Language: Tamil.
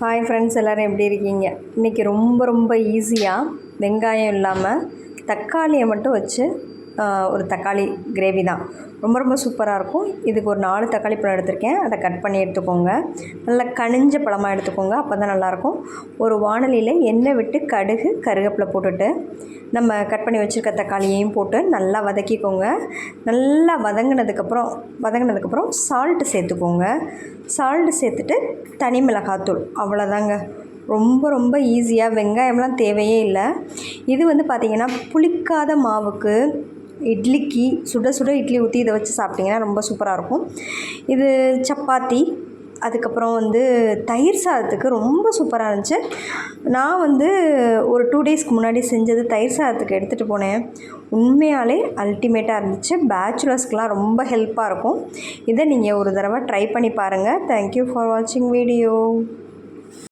ஹாய் ஃப்ரெண்ட்ஸ் எல்லோரும் எப்படி இருக்கீங்க? இன்றைக்கி ரொம்ப ரொம்ப ஈஸியாக வெங்காயம் இல்லாமல் தக்காளியை மட்டும் வச்சு ஒரு தக்காளி கிரேவி தான். ரொம்ப ரொம்ப சூப்பராக இருக்கும். இதுக்கு ஒரு நாலு தக்காளி பழம் எடுத்திருக்கேன். அதை கட் பண்ணி எடுத்துக்கோங்க. நல்லா கனிஞ்ச பழமாக எடுத்துக்கோங்க. அப்போ தான் நல்லாயிருக்கும் ஒரு வாணலியில் எண்ணெய் விட்டு கடுகு கருவேப்பிலை போட்டுட்டு நம்ம கட் பண்ணி வச்சுருக்க தக்காளியையும் போட்டு நல்லா வதக்கிக்கோங்க. நல்லா வதங்கினதுக்கப்புறம் வதங்கினதுக்கப்புறம் சால்ட்டு சேர்த்துக்கோங்க. சால்ட்டு சேர்த்துட்டு தனி மிளகாத்தூள். அவ்வளோதாங்க ரொம்ப ரொம்ப ஈஸியாக வெங்காயம்லாம் தேவையே இல்லை. இது வந்து பார்த்திங்கன்னா புளிக்காத மாவுக்கு இட்லிக்கு சுட சுட இட்லி ஊற்றி இதை வச்சு சாப்பிட்டிங்கன்னா ரொம்ப சூப்பராக இருக்கும். இது சப்பாத்தி அதுக்கப்புறம் வந்து தயிர் சாதத்துக்கு ரொம்ப சூப்பராக இருந்துச்சு. நான் வந்து ஒரு டூ டேஸ்க்கு முன்னாடி செஞ்சது தயிர் சாதத்துக்கு எடுத்துகிட்டு போனேன். உண்மையாலே அல்டிமேட்டாக இருந்துச்சு. பேச்சுலர்ஸ்க்கெலாம் ரொம்ப ஹெல்ப்பாக இருக்கும். இதை நீங்கள் ஒரு தடவை ட்ரை பண்ணி பாருங்கள் தேங்க்யூ ஃபார் வாட்சிங் வீடியோ